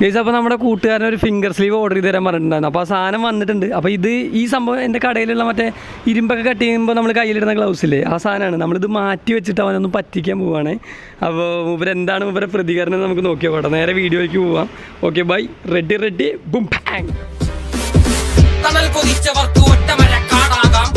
Guys അപ്പോൾ നമ്മുടെ കൂട്ടുകാരൻ ഒരു ഫിംഗർ സ്ലീവ് ഓർഡർ ചെയ്ത് തരാൻ പറഞ്ഞിട്ടുണ്ടായിരുന്നു. അപ്പോൾ ആ സാധനം വന്നിട്ടുണ്ട്. അപ്പോൾ ഇത് ഈ സംഭവം എന്റെ കടയിലുള്ള മറ്റേ ഇരുമ്പൊക്കെ കട്ട് ചെയ്യുമ്പോൾ നമ്മൾ കയ്യിലിടുന്ന ഗ്ലൗസ് ഇല്ലേ? ആ സാധനമാണ് നമ്മളിത് മാറ്റി വെച്ചിട്ട് അവനൊന്ന് പറ്റിക്കാൻ പോവുകയാണ് അപ്പോൾ ഇവരെന്താണ് ഇവരെ പ്രതികരണം നമുക്ക് നോക്കിയാൽ കേട്ടോ നേരെ വീഡിയോയ്ക്ക് പോവാം. Okay bye ready ready boom പാങ് തണൽ കൊതിച്ചവർക്ക് ഒറ്റമര കാടാകാം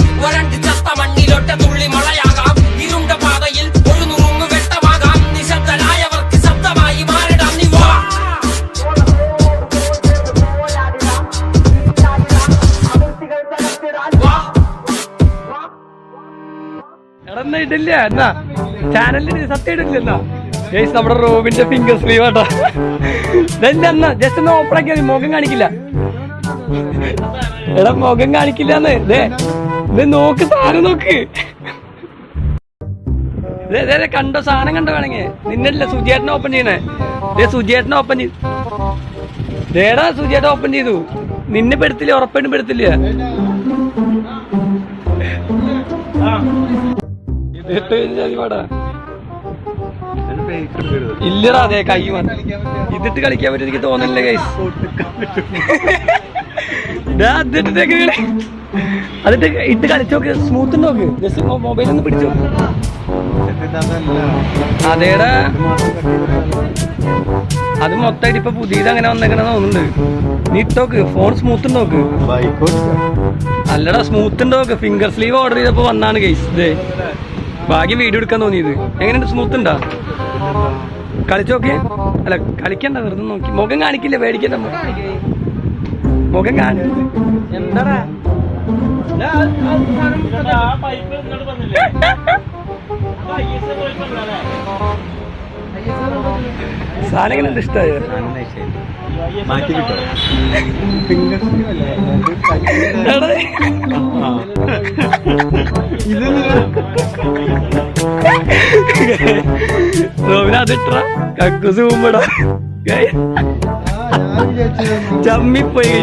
എന്നാ ഇടില്ല എന്നാ? ചാനലിന് സത്യം ഇടില്ല എന്നാ ഗൈസ് നമ്മുടെ റോബിന്റെ ഫിംഗർ സ്ലീവ് ആട്ടാ. ഇതല്ല എന്നാ ജസ്റ്റ് ഒന്ന് ഓപ്പൺ ആക്കിയാൽ മുഖം കാണിക്കില്ല. എടാ മുഖം കാണിക്കില്ലാന്ന് ദേ ഇത് നോക്ക് സാധനം നോക്ക്. കണ്ടോ സാധനം കണ്ടോ വേണമെങ്കിൽ? നിന്നല്ല സുജിയേട്ടനെ ഓപ്പൺ ചെയ്യണേ? ദേ സുജിയേട്ടനെ ഓപ്പൺ ചെയ്തു ദേടാ സുജിയേട്ടൻ ഓപ്പൺ ചെയ്തു. നിന്നെ പെടുത്തില്ല ഉറപ്പായിട്ടും പെടുത്തില്ല? പാടാ ഇല്ലടാ അതെ കൈ വന്ന്. ഇതിട്ട് കളിക്കാൻ പറ്റും എനിക്ക് തോന്നുന്നില്ല കൈസ് അതിട്ട് ഇട്ട് കളിച്ചു നോക്ക്. സ്മൂത്ത് നോക്ക്. ജസ്റ്റ് മൊബൈൽ ഒന്ന് പിടിച്ചു അതേടാ. അത് മൊത്തമായിട്ട് ഇപ്പൊ പുതിയത് അങ്ങനെ വന്നേക്കണ തോന്നുന്നുണ്ട്. നീ ഇട്ടോക്ക് ഫോൺ സ്മൂത്ത് നോക്ക്. അല്ലടാ സ്മൂത്ത് നോക്ക്. ഫിംഗർ സ്ലീവ് ഓർഡർ ചെയ്തപ്പോ വന്നാണ് കേസ് ഇതേ ഭാഗ്യം വീഡിയോ എടുക്കാൻ തോന്നിയത്. എങ്ങനെയുണ്ട് സ്മൂത്ത് ഉണ്ടാ കളിച്ചു നോക്കിയേ അല്ല കളിക്കണ്ട വെറുതെ നോക്കി. മുഖം കാണിക്കില്ല പേടിക്കണ്ട. മുഖം കാണി എന്താടാ? ഇഷ്ടമായോ മാറ്റി കിട്ടോ അതിട്ട കക്കൂസ് പോകുമ്പോടാ ചമ്മിപ്പോയി.